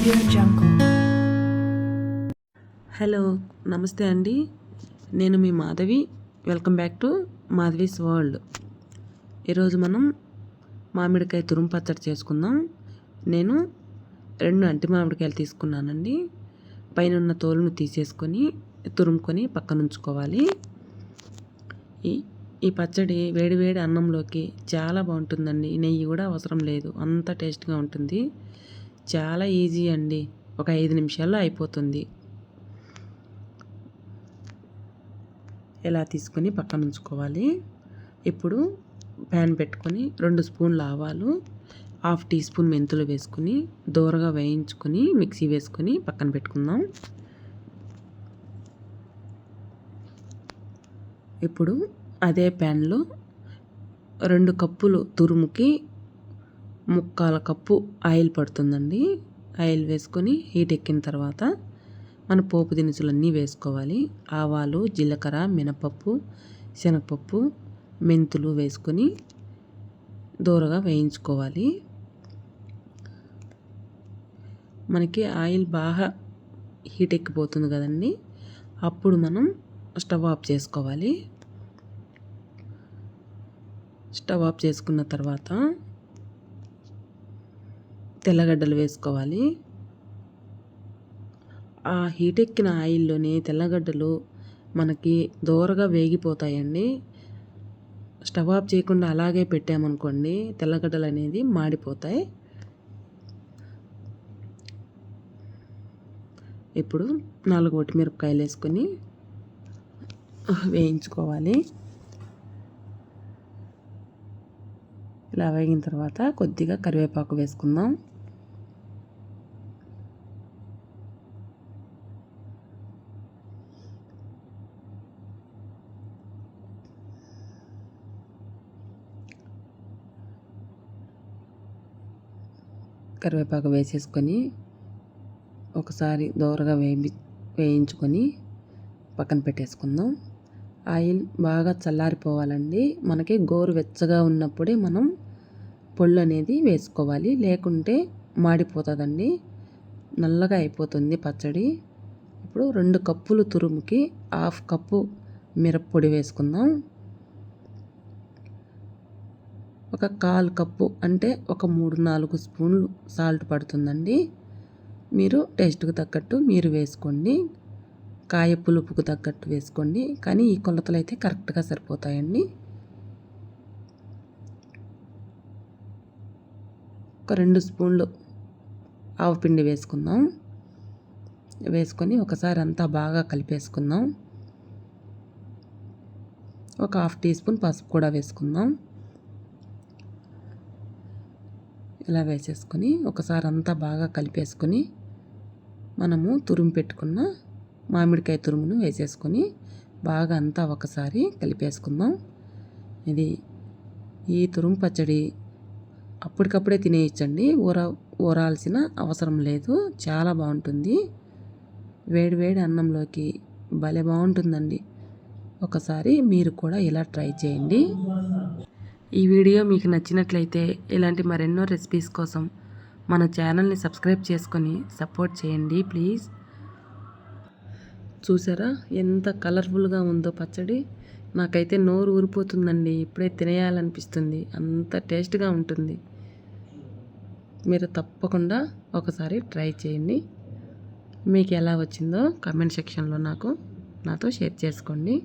Audio Jungle. Hello నమస్తే అండి. నేను మీ Madhavi. Welcome back to Madhavi's world ఈరోజు మనం మామిడికాయ తురుము పచ్చడి చేసుకుందాం. నేను రెండు అంటి మామిడికాయలు తీసుకున్నానండి. పైన ఉన్న తోలును తీసేసుకొని తురుముకొని పక్కన ఉంచుకోవాలి. ఈ ఈ పచ్చడి వేడివేడి అన్నంలోకి చాలా బాగుంటుందండి. నెయ్యి కూడా అవసరం లేదు. అంత టేస్ట్గా ఉంటుంది. చాలా ఈజీ అండి. ఒక ఐదు నిమిషాల్లో అయిపోతుంది. ఇలా తీసుకొని పక్కన ఉంచుకోవాలి? ఇప్పుడు ప్యాన్ పెట్టుకొని రెండు స్పూన్లు ఆవాలు హాఫ్ టీ స్పూన్ మెంతులు వేసుకొని దూరగా వేయించుకొని మిక్సీ వేసుకొని పక్కన పెట్టుకుందాం. ఇప్పుడు అదే ప్యాన్లో రెండు కప్పులు తురుముకి ముక్కాల కప్పు ఆయిల్ పడుతుందండి. ఆయిల్ వేసుకొని హీట్ ఎక్కిన తర్వాత మన పోపు దినుసులన్నీ వేసుకోవాలి. ఆవాలు జీలకర్ర మినపప్పు శనగపప్పు మెంతులు వేసుకొని దూరగా వేయించుకోవాలి. మనకి ఆయిల్ బాగా హీట్ ఎక్కిపోతుంది కదండి. అప్పుడు మనం స్టవ్ ఆఫ్ చేసుకోవాలి. స్టవ్ ఆఫ్ చేసుకున్న తర్వాత తెల్లగడ్డలు వేసుకోవాలి. ఆ హీట్ ఎక్కిన ఆయిల్లోనే తెల్లగడ్డలు మనకి దోరగా వేగిపోతాయండి. స్టవ్ ఆఫ్ చేయకుండా అలాగే పెట్టామనుకోండి తెల్లగడ్డలు అనేది మాడిపోతాయి. ఇప్పుడు నాలుగు మిరపకాయలు వేసుకొని వేయించుకోవాలి. ఇలా వేగిన తర్వాత కొద్దిగా కరివేపాకు వేసుకుందాం. కరివేపాకు వేసేసుకొని ఒకసారి దోరగా వేయి వేయించుకొని పక్కన పెట్టేసుకుందాం. ఆయిల్ బాగా చల్లారిపోవాలండి. మనకి గోరు వెచ్చగా ఉన్నప్పుడే మనం పొళ్ళు అనేది వేసుకోవాలి. లేకుంటే మాడిపోతుందండి. నల్లగా అయిపోతుంది పచ్చడి. ఇప్పుడు రెండు కప్పులు తురుముకి హాఫ్ కప్పు మిరప్పొడి వేసుకుందాం. ఒక కాలు కప్పు అంటే ఒక మూడు నాలుగు స్పూన్లు సాల్ట్ పడుతుందండి. మీరు టేస్ట్కి తగ్గట్టు మీరు వేసుకోండి. కాయ పులుపుకు తగ్గట్టు వేసుకోండి. కానీ ఈ కొలతలు అయితే కరెక్ట్గా సరిపోతాయండి. ఒక రెండు స్పూన్లు ఆవపిండి వేసుకుందాం. వేసుకొని ఒకసారి అంతా బాగా కలిపేసుకుందాం. ఒక హాఫ్ టీ స్పూన్ పసుపు కూడా వేసుకుందాం. ఇలా వేసేసుకొని ఒకసారి అంతా బాగా కలిపేసుకొని మనము తురుము పెట్టుకున్న మామిడికాయ తురుమును వేసేసుకొని బాగా అంతా ఒకసారి కలిపేసుకుందాం. ఇది ఈ తురుము పచ్చడి అప్పటికప్పుడే తినేయచ్చండి. ఊర ఊరాల్సిన అవసరం లేదు. చాలా బాగుంటుంది. వేడి వేడి అన్నంలోకి భలే బాగుంటుందండి. ఒకసారి మీరు కూడా ఇలా ట్రై చేయండి. ఈ వీడియో మీకు నచ్చినట్లయితే ఇలాంటి మరెన్నో రెసిపీస్ కోసం మన ఛానల్ని సబ్స్క్రైబ్ చేసుకొని సపోర్ట్ చేయండి ప్లీజ్ చూసారా? ఎంత కలర్ఫుల్గా ఉందో పచ్చడి. నాకైతే నోరు ఊరిపోతుందండి. ఇప్పుడే తినేయాలనిపిస్తుంది. అంత టేస్ట్గా ఉంటుంది. మీరు తప్పకుండా ఒకసారి ట్రై చేయండి. మీకు ఎలా వచ్చిందో కమెంట్ సెక్షన్లో నాకు నాతో షేర్ చేసుకోండి.